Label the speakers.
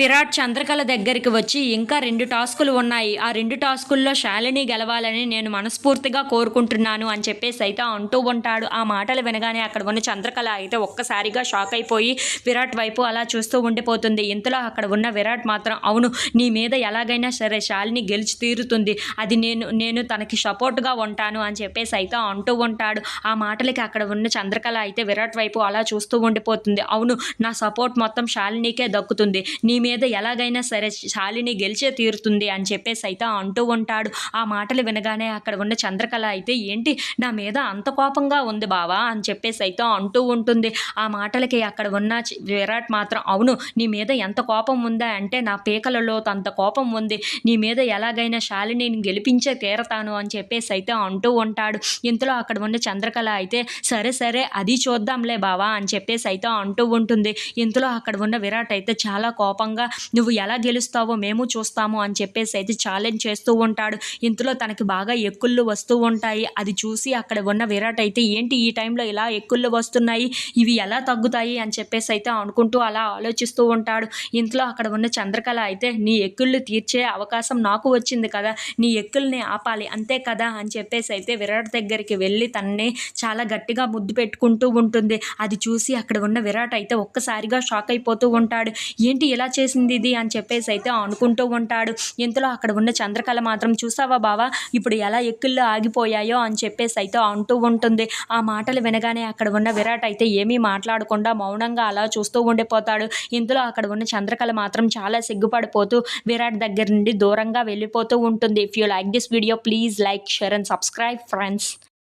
Speaker 1: విరాట్ చంద్రకళ దగ్గరికి వచ్చి ఇంకా రెండు టాస్కులు ఉన్నాయి. ఆ రెండు టాస్కుల్లో శాలిని గెలవాలని నేను మనస్ఫూర్తిగా కోరుకుంటున్నాను అని చెప్పేసి అయితే అంటూ ఉంటాడు. ఆ మాటలు వినగానే అక్కడ ఉన్న చంద్రకళ అయితే ఒక్కసారిగా షాక్ అయిపోయి విరాట్ వైపు అలా చూస్తూ ఉండిపోతుంది. ఇంతలో అక్కడ ఉన్న విరాట్ మాత్రం అవును నీ మీద ఎలాగైనా సరే శాలిని గెలిచి తీరుతుంది. అది నేను నేను తనకి సపోర్ట్గా ఉంటాను అని చెప్పేసి అయితే అంటూ ఉంటాడు. ఆ మాటలకి అక్కడ ఉన్న చంద్రకళ అయితే విరాట్ వైపు అలా చూస్తూ ఉండిపోతుంది. అవును నా సపోర్ట్ మొత్తం శాలినికే దక్కుతుంది. నీ మీద ఎలాగైనా సరే శాలిని గెలిచే తీరుతుంది అని చెప్పేసి అయితే అంటూ ఉంటాడు. ఆ మాటలు వినగానే అక్కడ ఉన్న చంద్రకళ అయితే ఏంటి నా మీద అంత కోపంగా ఉంది బావా? అని చెప్పేసి అయితే అంటూ ఉంటుంది. ఆ మాటలకి అక్కడ ఉన్న విరాట్ మాత్రం అవును నీ మీద ఎంత కోపం ఉందా అంటే నా పీకలలో అంత కోపం ఉంది. నీ మీద ఎలాగైనా శాలిని గెలిపించే తీరతాను అని చెప్పేసి అయితే అంటూ ఉంటాడు. ఇంతలో అక్కడ ఉన్న చంద్రకళ అయితే సరే సరే అది చూద్దాంలే బావా అని చెప్పేసి అయితే అంటూ ఉంటుంది. ఇంతలో అక్కడ ఉన్న విరాట్ అయితే చాలా కోపంగా నువ్వు ఎలా గెలుస్తావో మేము చూస్తాము అని చెప్పేసి అయితే ఛాలెంజ్ చేస్తూ ఉంటాడు. ఇంతలో తనకి బాగా ఎక్కుళ్ళు వస్తూ ఉంటాయి. అది చూసి అక్కడ ఉన్న విరాట్ అయితే ఏంటి ఈ టైంలో ఇలా ఎక్కుళ్ళు వస్తున్నాయి? ఇవి ఎలా తగ్గుతాయి? అని చెప్పేసి అయితే అనుకుంటూ అలా ఆలోచిస్తూ ఉంటాడు. ఇంతలో అక్కడ ఉన్న చంద్రకళ అయితే నీ ఎక్కుళ్ళు తీర్చే అవకాశం నాకు వచ్చింది కదా. నీ ఎక్కుల్ని ఆపాలి అంతే కదా అని చెప్పేసి అయితే విరాట్ దగ్గరికి వెళ్ళి తన్ని చాలా గట్టిగా ముద్దు పెట్టుకుంటూ ఉంటుంది. అది చూసి అక్కడ ఉన్న విరాట్ అయితే ఒక్కసారిగా షాక్ అయిపోతూ ఉంటాడు. ఏంటి ఇలా చేసింది ఇది అని చెప్పేసి అయితే అనుకుంటూ ఉంటాడు. ఇంతలో అక్కడ ఉన్న చంద్రకళ మాత్రం చూసావా బావా? ఇప్పుడు ఎలా ఎక్కుల్లో ఆగిపోయాయో అని చెప్పేసి అయితే అంటూ ఉంటుంది. ఆ మాటలు వినగానే అక్కడ ఉన్న విరాట్ అయితే ఏమీ మాట్లాడకుండా మౌనంగా అలా చూస్తూ ఉండిపోతాడు. ఇంతలో అక్కడ ఉన్న చంద్రకళ మాత్రం చాలా సిగ్గుపడిపోతూ విరాట్ దగ్గర నుండి దూరంగా వెళ్ళిపోతూ ఉంటుంది. If you like this video please like share and subscribe friends